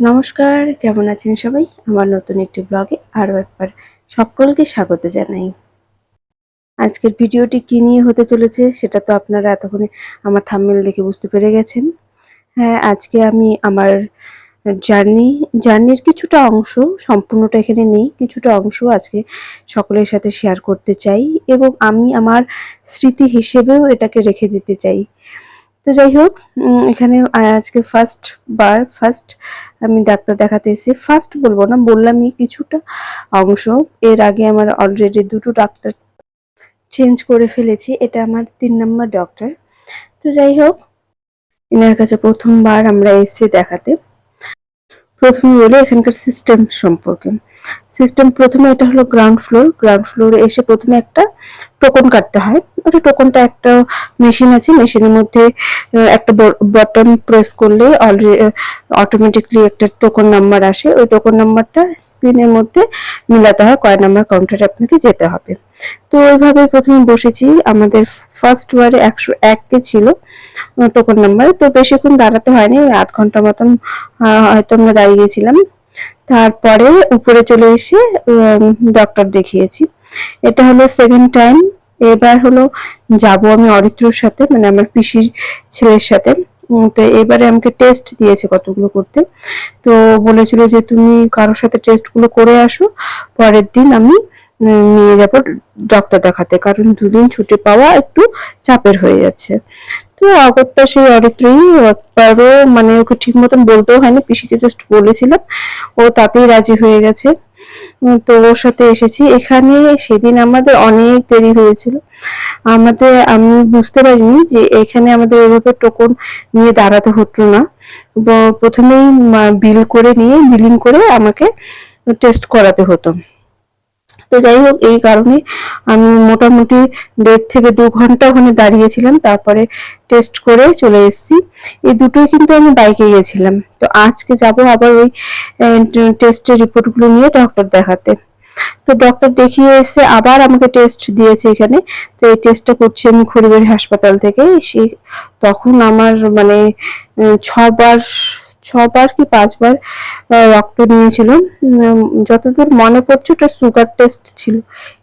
নমস্কার, কেমন আছেন সবাই? আমার নতুন একটি ব্লগে আরও একবার সকলকে স্বাগত জানাই। আজকের ভিডিওটি কী নিয়ে হতে চলেছে সেটা তো আপনারা এতক্ষণে আমার থাম্বনেল দেখে বুঝতে পেরে গেছেন। হ্যাঁ আজকে আমি আমার জার্নি, জার্নির কিছুটা অংশ, সম্পূর্ণটা এখানে নেই, কিছুটা অংশ আজকে সকলের সাথে শেয়ার করতে চাই এবং আমি আমার স্মৃতি হিসেবেও এটাকে রেখে দিতে চাই। তো যাই হোক এখানে আজকে ফার্স্ট বার ফার্স্ট আমি ডাক্তার দেখাতে এসেছি। ফার্স্ট বলব না, বললামই কিছুটা অংশ। এর আগে আমার অলরেডি দুটো ডাক্তার চেঞ্জ করে ফেলেছি, এটা আমার তিন নম্বর ডক্টর তো যাই হোক, এনার কাছে প্রথমবার আমরা এসেছি দেখাতে। প্রথমে বলি এখানকার সিস্টেম সম্পর্কে। সিস্টেম প্রথমে এটা হলো গ্রাউন্ড ফ্লোর গ্রাউন্ড ফ্লোরে এসে প্রথমে একটা টোকন কাটতে হয়। ওটা টোকনটা একটা মেশিন আছে মেশিনের মধ্যে একটা বটন প্রেস করলে অলরেডি অটোমেটিকলি একটা টোকন নাম্বার আসে। ওই টোকন নাম্বারটা স্ক্রিনের মধ্যে মিলাতে হয় কয় নাম্বার কাউন্টারে আপনাকে যেতে হবে। তো ওইভাবে প্রথমে বসেছি। আমাদের ফার্স্ট ওয়ারে একশো এককে ছিল টোকন নাম্বার তো বেশিক্ষণ দাঁড়াতে হয়নি, আধ ঘণ্টা মতন হয়তো আমরা দাঁড়িয়েছিলাম তারপরে উপরে চলে এসে ডক্টর দেখিয়েছি। এটা হলো সেকেন্ড টাইম এবার হলো যাব আমি অরিত্রর সাথে মানে আমার পিসির ছেলের সাথে। তো এবারে আমাকে টেস্ট দিয়েছে কতগুলো করতে। তো বলেছিল যে তুমি কারোর সাথে টেস্টগুলো করে আসো, পরের দিন আমি নিয়ে যাব ডক্টর দেখাতে। কারণ দুদিন ছুটি পাওয়া একটু চাপের হয়ে যাচ্ছে। তো আগত্যা সেই অরিত্রই একবারও মানে ওকে ঠিক মতন বলতেও হয়নি, পিসিকে জাস্ট বলেছিলাম। ও তাতেই রাজি হয়ে গেছে। তো ওর সাথে এসেছি। এখানে সেদিন আমাদের অনেক দেরি হয়েছিল। আমাদের, আমি বুঝতে পারিনি যে এখানে আমাদের এভাবে টোকন নিয়ে দাঁড়াতে হতো না। প্রথমেই বিল করে নিয়ে বিলিং করে আমাকে টেস্ট করাতে হতো। তো যাই হোক, এই কারণে আমি মোটামুটি দেড় থেকে দু ঘণ্টা ওখানে দাঁড়িয়েছিলাম। তারপরে টেস্ট করে চলে এসেছি। এই দুটোই কিন্তু আমি বাইকে গেছিলাম। তো আজকে যাব আবার ওই টেস্টের রিপোর্টগুলো নিয়ে ডক্টর দেখাতে। তো ডক্টর দেখিয়ে এসে আবার আমাকে টেস্ট দিয়েছে এখানে। তো এই টেস্টটা করছি আমি খড়িবাড়ি হাসপাতাল থেকে সে তখন আমার মানে ছবার ছবার কি পাঁচবার রক্ত নিয়েছিল যতদূর মনে পড়ছে ওটা সুগার টেস্ট ছিল।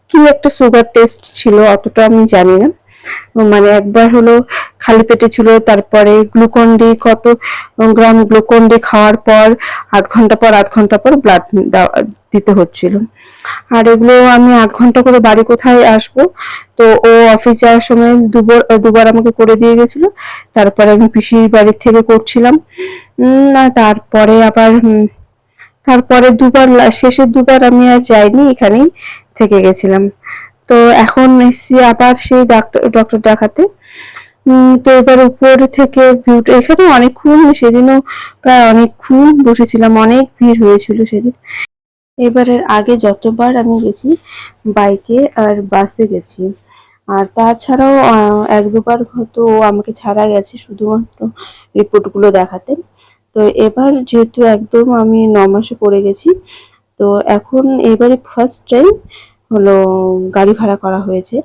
কি একটা সুগার টেস্ট ছিল অতটা আমি জানি না। মানে একবার হলো খালি পেটে ছিল, তারপরে গ্লুকন ডি কত গ্রাম গ্লুকন ডি খাওয়ার পর, আধ ঘণ্টা পর, আধ ঘণ্টা পর ব্লাড দিতে হচ্ছিল। আর এগুলো আমি আধ ঘণ্টা করে বাড়ি কোথায় আসব? তো ও অফিস যাওয়ার সময় দুবার দুবার আমাকে করে দিয়ে গেছিল। তারপরে আমি পিসির বাড়ির থেকে করছিলাম। না, তারপরে আবার তারপরে দুবার শেষের দুবার আমি আর যাইনি, এখানেই থেকে গেছিলাম। তো এখন এসছি আবার সেই ডাক্তার ডক্টর দেখাতে। তো এবার উপর থেকে ভিউটা এখানে অনেকক্ষণ, সেদিনও প্রায় অনেকক্ষণ বসেছিলাম, অনেক ভিড় হয়েছিল সেদিন। এবারের আগে যতবার আমি গেছি, বাইকে আর বাসে গেছি। আর তাছাড়াও এক দুবার হয়তো আমাকে ছাড়া গেছে, শুধুমাত্র রিপোর্টগুলো দেখাতে। তো এবার যেহেতু একদম আমি ন মাসে পড়ে গেছি, তো এখন এবারে ফার্স্ট টাইম হলো গাড়ি ভাড়া করা হয়েছে।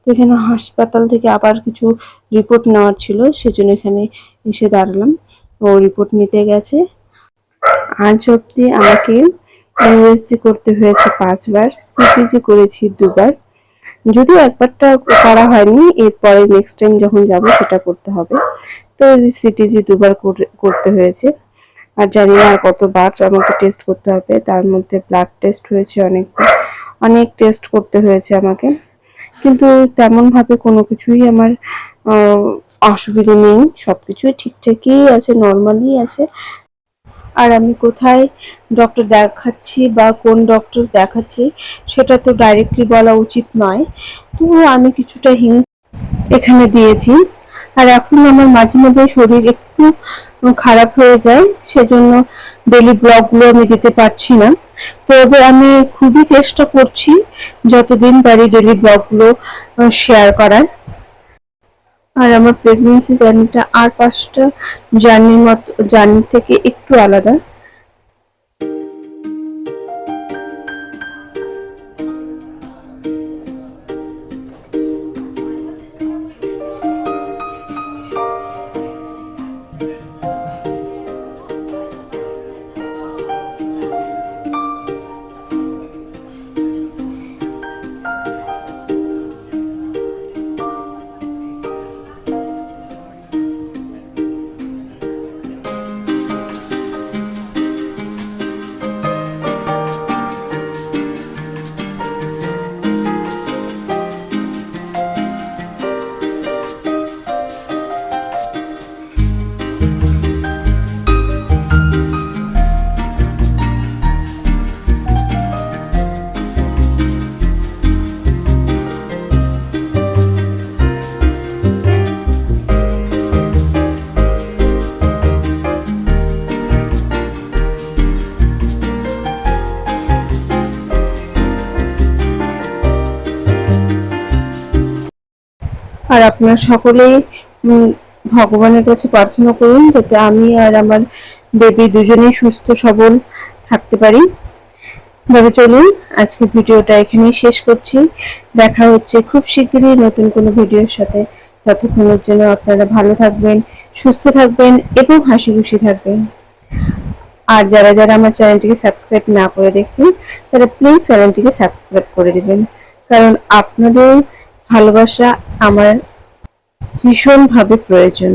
তো এখানে হাসপাতাল থেকে আবার কিছু রিপোর্ট নেওয়ার ছিল, সেজন্য এখানে এসে দাঁড়ালাম। ও রিপোর্ট নিতে গেছে। আজ অব্দি আমাকে ইউএসজি করতে হয়েছে পাঁচবার সিটিজি করেছি দুবার। যদিও একবারটা করা হয়নি, এরপরে নেক্সট টাইম যখন যাব সেটা করতে হবে। তো সিটিজি দুবার করে- করতে হয়েছে। আর জানি না আর কতবার আমাকে টেস্ট করতে হবে। তার মধ্যে ব্লাড টেস্ট হয়েছে অনেক অনেক টেস্ট করতে হয়েছে আমাকে। কিন্তু তেমন ভাবে কোনো কিছুই আমার অসুবিধা নেই। সবকিছুই ঠিকঠাকই আছে নর্মালি আছে। আর আমি কোথায় ডক্টর দেখাচ্ছি বা কোন ডক্টর দেখাচ্ছি, সেটা তো ডাইরেক্টলি বলা উচিত নয়। তো আমি কিছুটা হিন্ট এখানে দিয়েছি। আর এখন আমার মাঝে মাঝে শরীর একটু খারাপ হয়ে যায়, সেজন্য ডেলি ব্লগগুলো আমি দিতে পারছি না। তবে আমি খুবই চেষ্টা করছি যতদিন পারি ডেলি ব্লগগুলো শেয়ার করার। আর আমার প্রেগনেন্সি জার্নিটা আর পাঁচটা জার্নির মতো জার্নি থেকে একটু আলাদা। আপনারা সকলেই ভগবানের কাছে প্রার্থনা করুন যাতে আমি আর আমার বেবি দুজনেই সুস্থ, সবল থাকতে পারি। তবে চলুন আজকে ভিডিওটা এখানেই শেষ করছি। দেখা হচ্ছে খুব শীঘ্রই নতুন কোনো ভিডিওর সাথে। ততক্ষণের জন্য আপনারা ভালো থাকবেন, সুস্থ থাকবেন এবং হাসি খুশি থাকবেন। আর যারা যারা আমার চ্যানেলটিকে সাবস্ক্রাইব না করে দেখছেন, তারা প্লিজ চ্যানেলটিকে সাবস্ক্রাইব করে দেবেন। কারণ আপনাদের ভালোবাসা আমার ভীষণভাবে প্রয়োজন।